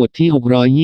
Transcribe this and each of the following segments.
บทที่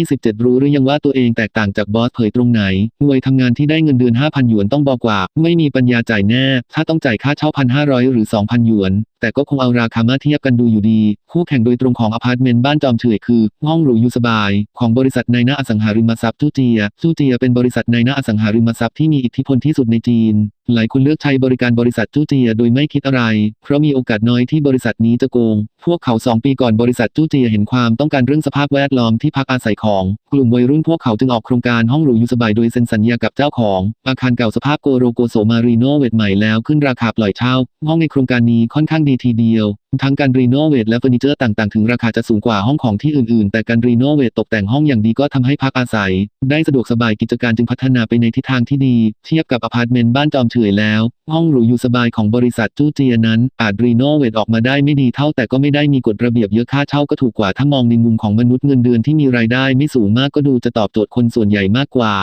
627 รู้หรือยังว่าตัวเองแตกต่างจากบอสเผยตรงไหนหน่วยทำงานที่ได้เงินเดือน 5,000 หยวนต้องบอกว่า ไม่มีปัญญาจ่ายแน่ ถ้าต้องจ่ายค่าเช่า 1,500 หรือ 2,000 หยวน แต่ก็คงเอาราคามาเทียบกันดูอยู่ดี คู่แข่งโดยตรงของอพาร์ตเมนต์บ้านจอมเฉยคือ ห้องหรูอยู่สบาย ของบริษัทในหน้าอสังหาริมทรัพย์จูเจียจูเจียเป็นบริษัทในหน้าอสังหาริมทรัพย์ที่มีอิทธิพลที่สุดในจีน หลายคนเลือกใช้บริการบริษัทจูเจียโดยไม่คิดอะไร เพราะมีโอกาสน้อยที่บริษัทนี้จะโกง พวกเขาสองปีก่อนบริษัทจูเจียเห็นความต้องการเรื่องสภาพแวดล้อมที่พักอาศัยของ กลุ่มวัยรุ่นพวกเขาจึงออกโครงการห้องหรูอยู่สบายโดยเซ็นสัญญากับเจ้าของอาคารเก่าสภาพโกโรโกโสมารีโนเวทใหม่แล้วขึ้นราคาปล่อยเช่าห้องในโครงการนี้ค่อนข้างดีทีเดียว ทั้งการรีโนเวทและเฟอร์นิเจอร์ต่างๆ ถึงราคาจะสูงกว่าห้องของที่อื่นๆ แต่การรีโนเวทตกแต่งห้องอย่างดีก็ทำให้พักอาศัย ได้สะดวกสบายกิจการจึงพัฒนาไปในทิศทางที่ดี เทียบกับอพาร์ตเมนต์บ้านจอมเฉยแล้ว ห้องหรูอยู่สบายของบริษัทจู้เจียนั้น อาจรีโนเวทออกมาได้ไม่ดีเท่า แต่ก็ไม่ได้มีกฎระเบียบเยอะค่าเช่าก็ถูกกว่าถ้ามองในมุมของมนุษย์เงินเดือนที่มีรายได้ไม่สูงมากก็ดูจะตอบโจทย์คนส่วนใหญ่มากกว่า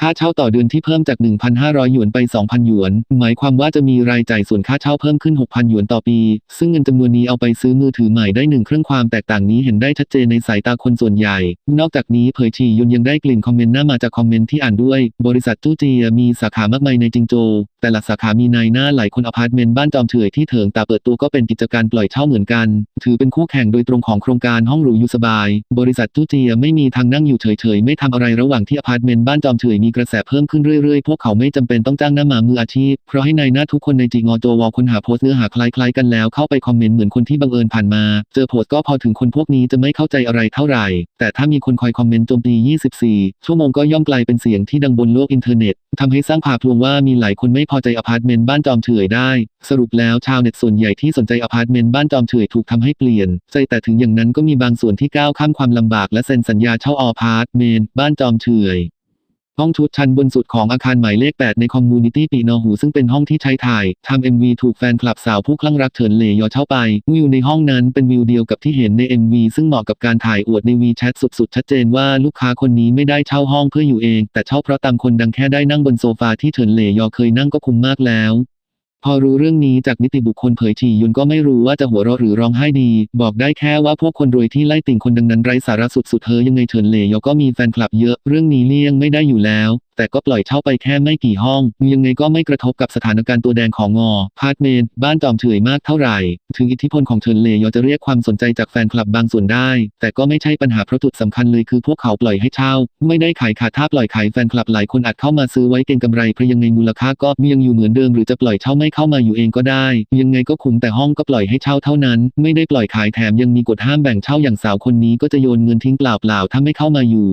ค่าเช่าต่อเดือนที่เพิ่มจาก 1,500 หยวนไป 2,000 หยวน หมายความว่าจะมีรายจ่ายส่วนค่าเช่าเพิ่มขึ้น 6,000 หยวนต่อปี ซึ่งเงินจำนวนนี้เอาไปซื้อมือถือใหม่ได้หนึ่งเครื่องความแตกต่างนี้เห็นได้ชัดเจนในสายตาคนส่วนใหญ่ นอกจากนี้เผยชียนยังได้กลิ่นคอมเมนต์หน้ามาจากคอมเมนต์ที่อ่านด้วย บริษัทจู้เจียมีสาขามากมายในจิงโจวแต่ละสาขามีนายหน้าหลายคนอพาร์ตเมนต์บ้านจอมเฉยที่เถิงตาเปิดตัวก็เป็นกิจการปล่อยเช่าเหมือนกัน ถือเป็นคู่แข่งโดยตรงของโครงการห้องหรูอยู่สบาย บริษัทจู้เจียไม่มีทางนั่งอยู่เฉยๆไม่ทำอะไรระหว่างที่อพาร์ตเมนต์บ้านจอมเฉยมีกระแสเพิ่มขึ้นเรื่อยๆ พวกเขาไม่จำเป็นต้องจ้างหน้ามามืออาชีพ เพราะให้นายหน้าทุกคนในจีงอโจวอคนหาโพสต์เนื้อหาคล้ายๆกันแล้วเข้าไปคอมเมนต์เหมือนคนที่บังเอิญผ่านมา เจอโพสต์ก็พอถึงคนพวกนี้จะไม่เข้าใจอะไรเท่าไหร่ แต่ถ้ามีคนคอยคอมเมนต์โจมตี 24 ชั่วโมงก็ย่อมกลายเป็นเสียงที่ดังบนโลกอินเทอร์เน็ตทำให้สร้างภาพลวงว่ามีหลายคนไม่พอใจอพาร์ตเมนต์บ้านจอมเฉยได้ สรุปแล้วชาวเน็ตส่วนใหญ่ที่สนใจอพาร์ตเมนต์บ้านจอมเฉยถูกทำให้เปลี่ยน ใจแต่ถึงอย่างนั้นก็มีบางส่วนที่ก้าวข้ามความลำบากและเซ็นสัญญาเช่าอพาร์ตเมนต์บ้านจอมเฉย ห้องชุดชั้นบนสุดของอาคารหมายเลข 8 ในคอมมูนิตี้ปีนอหูซึ่งเป็นห้องที่ใช้ถ่ายทำ MV ถูกแฟนคลับสาวผู้คลั่งรักเฉินเหลยอเช่าไป วิวในห้องนั้นเป็นวิวเดียวกับที่เห็นใน MV ซึ่งเหมาะกับการถ่ายอวดในวีแชทสุดๆ ชัดเจนว่าลูกค้าคนนี้ไม่ได้เช่าห้องเพื่ออยู่เอง แต่เช่าเพราะตามคนดังแค่ได้นั่งบนโซฟาที่เฉินเหลยอเคยนั่งก็คุ้มมากแล้ว พอรู้เรื่องนี้จากนิติบุคคลเผยทียุนก็ไม่รู้ว่าจะหัวเราะหรือร้องไห้ดี บอกได้แค่ว่าพวกคนรวยที่ไล่ติ่งคนดังนั้นไร้สาระสุดๆเธอยังไงเฉินเหลยก็มีแฟนคลับเยอะ เรื่องนี้เลี่ยงไม่ได้อยู่แล้ว แต่ก็ปล่อยเช่าไปแค่ไม่กี่ห้อง ยังไงก็ไม่กระทบกับสถานการณ์ตัวแดงของงอพาร์ทเมนต์บ้านจอมเฉยมากเท่าไหร่ ถึงอิทธิพลของเฉินเลยอจะเรียกความสนใจจากแฟนคลับบางส่วนได้ แต่ก็ไม่ใช่ปัญหาเพราะจุดสำคัญเลยคือพวกเขาปล่อยให้เช่า ไม่ได้ขายขาดถ้าปล่อยขายแฟนคลับหลายคนอาจเข้ามาซื้อไว้เก็งกำไรเพราะยังไงมูลค่าก็ยังอยู่เหมือนเดิมหรือจะปล่อยเช่าไม่เข้ามาอยู่เองก็ได้ ยังไงก็คุ้มแต่ห้องก็ปล่อยให้เช่าเท่านั้น ไม่ได้ปล่อยขายแถมยังมีกฎห้ามแบ่งเช่าอย่างสาวคนนี้ก็จะโยนเงินทิ้งเปล่าๆถ้าไม่เข้ามาอยู่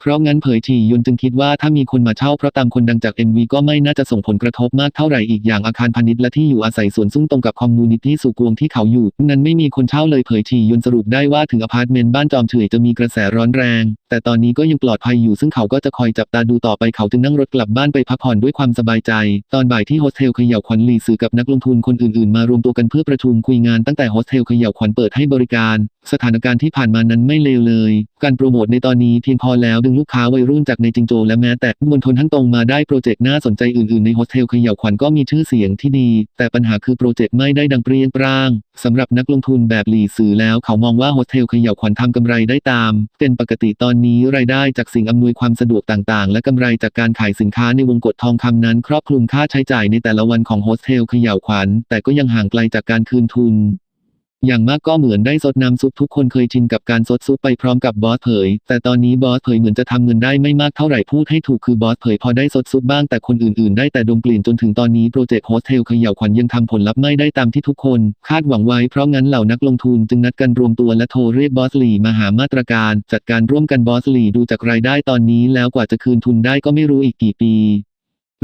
เพราะงั้นเผยชียุนจึงคิดว่าถ้ามีคนมาเช่าเพราะตามคนดังจาก MV ก็ไม่น่าจะส่งผลกระทบมากเท่าไหร่อีกอย่างอาคารพาณิชย์และที่อยู่อาศัยสวนซุ่งตรงกับคอมมูนิตี้สุกวงที่เขาอยู่ นั้นไม่มีคนเช่าเลยเผยชียุนสรุปได้ว่าถึงอพาร์ตเมนต์บ้านจอมเฉยจะมีกระแสร้อนแรง แต่ตอนนี้ก็ยังปลอดภัยอยู่ซึ่งเขาก็จะคอยจับตาดูต่อไปเขาจึงนั่งรถกลับบ้านไปพักผ่อนด้วยความสบายใจ ตอนบ่ายที่โฮสเทลเขย่าขวัญหลีสื่อกับนักลงทุนคนอื่นๆ มารวมตัวกันเพื่อประชุมคุยงานตั้งแต่โฮสเทลเขย่าขวัญเปิดให้บริการ สถานการณ์ที่ผ่านมานั้นไม่เลวเลย การโปรโมทในตอนนี้เพียงพอแล้วดึงลูกค้าวัยรุ่นจากในจิงโจและแม้แต่มณฑลทั้งตรงมาได้โปรเจกต์น่าสนใจอื่นๆในโฮสเทลเขย่าขวัญก็มีชื่อเสียงที่ดี แต่ปัญหาคือโปรเจกต์ไม่ได้ดังเปรี้ยงปร้างสำหรับนักลงทุนแบบหลีสื่อแล้วเขามองว่าโฮสเทลเขย่าขวัญทำกำไรได้ตาม เป็นปกติตอนนี้รายได้จากสิ่งอำนวยความสะดวกต่างๆ และกำไรจากการขายสินค้าในวงกฏทองคำนั้น ครอบคลุมค่าใช้จ่ายในแต่ละวันของโฮสเทลเขย่าขวัญแต่ก็ยังห่างไกลจากการคืนทุน อย่างมากก็เหมือนได้ซดน้ำซุปทุกคนเคยชินกับการซดซุปไปพร้อมกับบอสเผย แต่ตอนนี้บอสเผยเหมือนจะทำเงินได้ไม่มากเท่าไหร่พูดให้ถูกคือบอสเผยพอได้ซดซุปบ้างแต่คนอื่นๆ ได้แต่ดมกลิ่นจนถึงตอนนี้โปรเจกต์โฮสเทลเขย่าขวัญยังทำผลลัพธ์ไม่ได้ตามที่ทุกคน คาดหวังไว้เพราะงั้นเหล่านักลงทุนจึงนัดกันรวมตัวและโทรเรียกบอสลีมาหามาตรการ จัดการร่วมกันบอสลีดูจากรายได้ตอนนี้แล้วกว่าจะคืนทุนได้ก็ไม่รู้อีกกี่ปี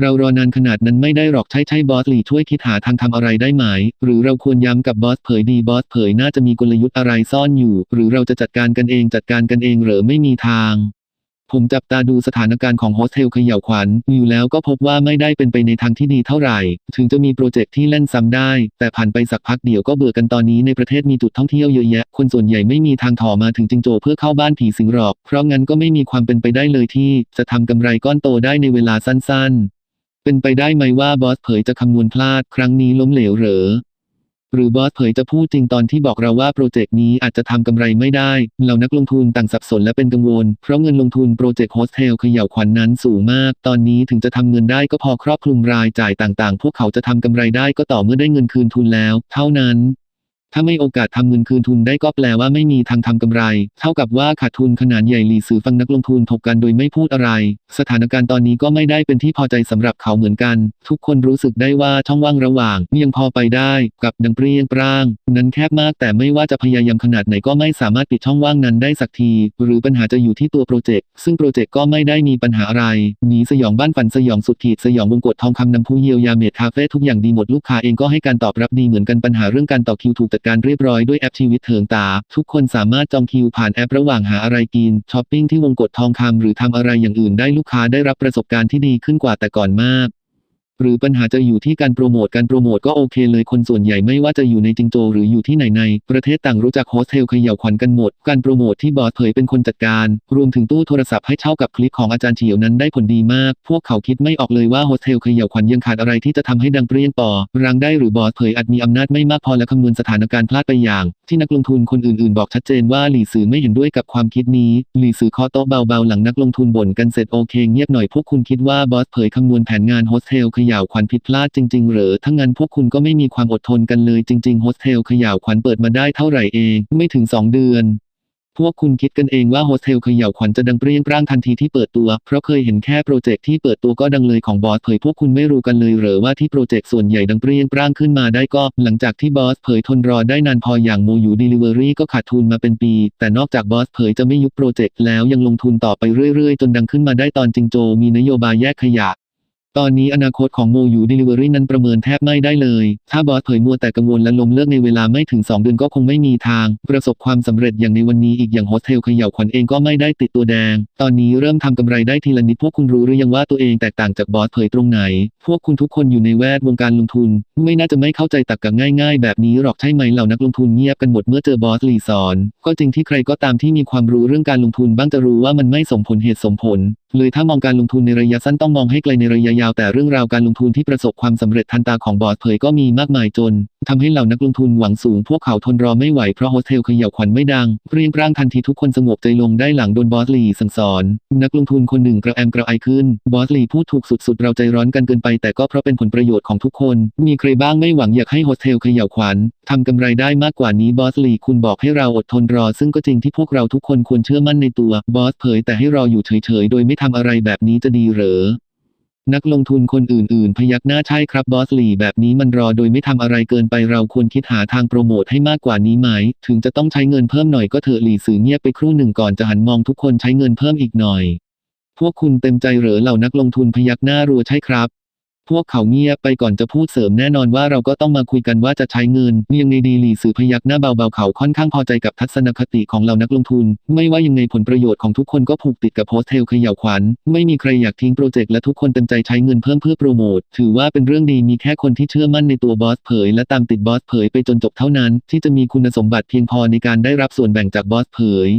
เรารอนานขนาดนั้นไม่ได้หรอกใช่ใช่บอสหลีช่วยคิดหาทางทำอะไรได้ไหม หรือเราควรย้ำกับบอสเผยดีบอสเผยน่าจะมีกลยุทธ์อะไรซ่อนอยู่ หรือเราจะจัดการกันเองจัดการกันเองเหรือไม่มีทาง ผมจับตาดูสถานการณ์ของโฮสเทลเขย่าขวัญอยู่แล้วก็พบว่าไม่ได้เป็นไปในทางที่ดีเท่าไหร่ ถึงจะมีโปรเจกต์ที่เล่นซ้ำได้ แต่ผ่านไปสักพักเดียวก็เบื่อกันตอนนี้ในประเทศมีจุดท่องเที่ยวเยอะแยะ คนส่วนใหญ่ไม่มีทางถอมาถึงจิงโจวเพื่อเข้าบ้านผีสิงหรอก เพราะงั้นก็ไม่มีความเป็นไปได้เลยที่ จะทำกำไรก้อนโตได้ในเวลาสั้น ๆ เป็นไปได้ไหมว่าบอสเผยจะคำนวณพลาดครั้งนี้ล้มเหลวเหรอ หรือบอสเผยจะพูดจริงตอนที่บอกเราว่าโปรเจกต์นี้อาจจะทำกำไรไม่ได้ เหล่านักลงทุนต่างสับสนและเป็นกังวล เพราะเงินลงทุนโปรเจกต์โฮสเทลเขย่าวขวัญนนั้นสูงมาก ตอนนี้ถึงจะทำเงินได้ก็พอครอบคลุมรายจ่ายต่างๆ พวกเขาจะทำกำไรได้ก็ต่อเมื่อได้เงินคืนทุนแล้ว เท่านั้น ถ้าไม่โอกาสทำเงินคืนทุนได้ก็แปลว่าไม่มีทางทำกำไร เท่ากับว่าขาดทุนขนาดใหญ่หลีสื่อฟังนักลงทุนถกกันโดยไม่พูดอะไร สถานการณ์ตอนนี้ก็ไม่ได้เป็นที่พอใจสำหรับเขาเหมือนกัน ทุกคนรู้สึกได้ว่าช่องว่างระหว่างยังพอไปได้ กับดังเปรี้ยงปร้าง นั้นแคบมากแต่ไม่ว่าจะพยายามขนาดไหนก็ไม่สามารถปิดช่องว่างนั้นได้สักที หรือปัญหาจะอยู่ที่ตัวโปรเจกต์ซึ่งโปรเจกต์ก็ไม่ได้มีปัญหาอะไรหนีสยองบ้านฝันสยองสุดขีดสยองวงกฏทองคำนำผู้เยียวยาเมดคาเฟ่ทุกอย่างดีหมดลูกค้าเองก็ให้การตอบรับดีเหมือนกันปัญหาเรื่องการต่อคิวถูกจัดการเรียบร้อยด้วยแอปชีวิตเถิงตา ทุกคนสามารถจองคิวผ่านแอประหว่างหาอะไรกินช้อปปิ้งที่วงกดทองคำหรือทำอะไรอย่างอื่นได้ลูกค้าได้รับประสบการณ์ที่ดีขึ้นกว่าแต่ก่อนมาก หรือปัญหาจะอยู่ที่การโปรโมทการโปรโมทก็โอเคเลยคนส่วนใหญ่ไม่ว่าจะอยู่ในจิงโจหรืออยู่ที่ไหนใน ประเทศต่างรู้จักโฮสเทลเขย่าวขวัญกันหมด การโปรโมทที่บอสเผยเป็นคนจัดการ รวมถึงตู้โทรศัพท์ให้เช่ากับคลิปของอาจารย์เฉียวนั้นได้ผลดีมาก พวกเขาคิดไม่ออกเลยว่าโฮสเทลเขย่าวขวัญยังขาดอะไรที่จะทำให้ดังเปรี้ยงปอรังได้หรือบอสเผยอาจมีอำนาจไม่มากพอและคำนวณสถานการณ์พลาดไปอย่าง ที่นักลงทุนคนอื่นๆ บอกชัดเจนว่าหลี่ซือไม่เห็นด้วยกับความคิดนี้หลี่ซือเคาะโต๊ะเบาๆหลังนักลงทุนบ่นกันเสร็จโอเคเงียบหน่อยพวกคุณคิดว่าบอสเผยคำนวณแผนงานโฮสเทลย่าวขวัญผิดพลาดจริงๆเหรอถ้างั้นพวกคุณก็ไม่มีความอดทนกันเลยจริงๆโฮสเทลเขย่าวขวัญเปิดมาได้เท่าไหร่เองไม่ถึง 2 เดือน พวกคุณคิดกันเองว่าโฮสเทลเขย่าวขวัญจะดังเปรี้ยงปร้างทันทีที่เปิดตัว เพราะเคยเห็นแค่โปรเจกต์ที่เปิดตัวก็ดังเลยของบอสเผยพวกคุณไม่รู้กันเลยเหรอว่าที่โปรเจกต์ส่วนใหญ่ดังเปรี้ยงปร้างขึ้นมาได้ก็ หลังจากที่บอสเผยทนรอได้นานพออย่างโมยูดิลิเวอรี่ก็ขาดทุนมาเป็นปี แต่นอกจากบอสเผยจะไม่ยุบโปรเจกต์แล้วยังลงทุนต่อไปเรื่อยๆ จนดังขึ้นมาได้ตอนจิงโจมีนโยบายแยกขยะ ตอนนี้อนาคตของโมยูดิลิเวอรี่นั้นประเมินแทบไม่ได้เลย ถ้าบอสเผยมัวแต่กังวลและล้มเลิกในเวลาไม่ถึง 2 เดือนก็คงไม่มีทาง ประสบความสำเร็จอย่างในวันนี้อีกอย่างโฮสเทลเขย่าวขวัญเองก็ไม่ได้ติดตัวแดง ตอนนี้เริ่มทำกำไรได้ทีละนิดพวกคุณรู้หรือยังว่าตัวเองแตกต่างจากบอสเผยตรงไหน พวกคุณทุกคนอยู่ในแวดวงการลงทุน ไม่น่าจะไม่เข้าใจตักกะง่าย ๆ แบบนี้หรอกใช่ไหมเหล่านักลงทุนเงียบกันหมดเมื่อเจอบอสลีสอนก็จริงที่ใครก็ตามที่มีความรู้เรื่องการลงทุนบ้างจะรู้ว่ามันไม่สมผลเหตุสมผล เลยถ้ามองการลงทุนในระยะสั้นต้องมองให้ไกลในระยะยาวแต่เรื่องราวการลงทุนที่ประสบความสำเร็จทันตาของบอสเผยก็มีมากมายจนทำให้เหล่านักลงทุนหวังสูงพวกเขาทนรอไม่ไหวเพราะโฮสเทลเขย่าวขวัญไม่ดังเรียงร้างทันทีทุกคนสงบใจลงได้หลังโดนบอสลีสั่งสอน นักลงทุนคนหนึ่งกระแอมกระไอขึ้น บอสลีพูดถูกสุดๆเราใจร้อนกันเกินไปแต่ก็เพราะเป็นผลประโยชน์ของทุกคน มีใครบ้างไม่หวังอยากให้โฮสเทลเขย่าวขวัญทำกำไรได้มากกว่านี้บอสลีคุณบอกให้เราอดทนรอ ซึ่งก็จริงที่พวกเราทุกคนควรเชื่อมั่นในตัวบอสเผยแต่ให้รออยู่เฉยๆ โดยไม่ทำอะไรแบบนี้จะดีเหรอ นักลงทุนคนอื่นๆ พยักหน้าใช่ครับบอสลีแบบนี้มันรอโดยไม่ทำอะไรเกินไปเราควรคิดหาทางโปรโมทให้มากกว่านี้ไหม ถึงจะต้องใช้เงินเพิ่มหน่อยก็เถอะหลีสื่อเงียบไปครู่หนึ่งก่อนจะหันมองทุกคนใช้เงินเพิ่มอีกหน่อย พวกคุณเต็มใจเหรอเหล่านักลงทุนพยักหน้ารัวใช่ครับ พวกเขาเงียบไปก่อนจะพูดเสริมแน่นอนว่าเราก็ต้องมาคุยกันว่าจะใช้เงินยังไงดีหลีสื่อพยักหน้าเบาๆเขาค่อนข้างพอใจกับทัศนคติของเหล่านักลงทุน ไม่ว่ายังไงผลประโยชน์ของทุกคนก็ผูกติดกับโฮสเทลเขย่าวขวัญ ไม่มีใครอยากทิ้งโปรเจกต์และทุกคนเต็มใจใช้เงินเพิ่มเพื่อโปรโมทถือว่าเป็นเรื่องดีมีแค่คนที่เชื่อมั่นในตัวบอสเผยและตามติดบอสเผยไปจนจบเท่านั้น ที่จะมีคุณสมบัติเพียงพอในการได้รับส่วนแบ่งจากบอสเผย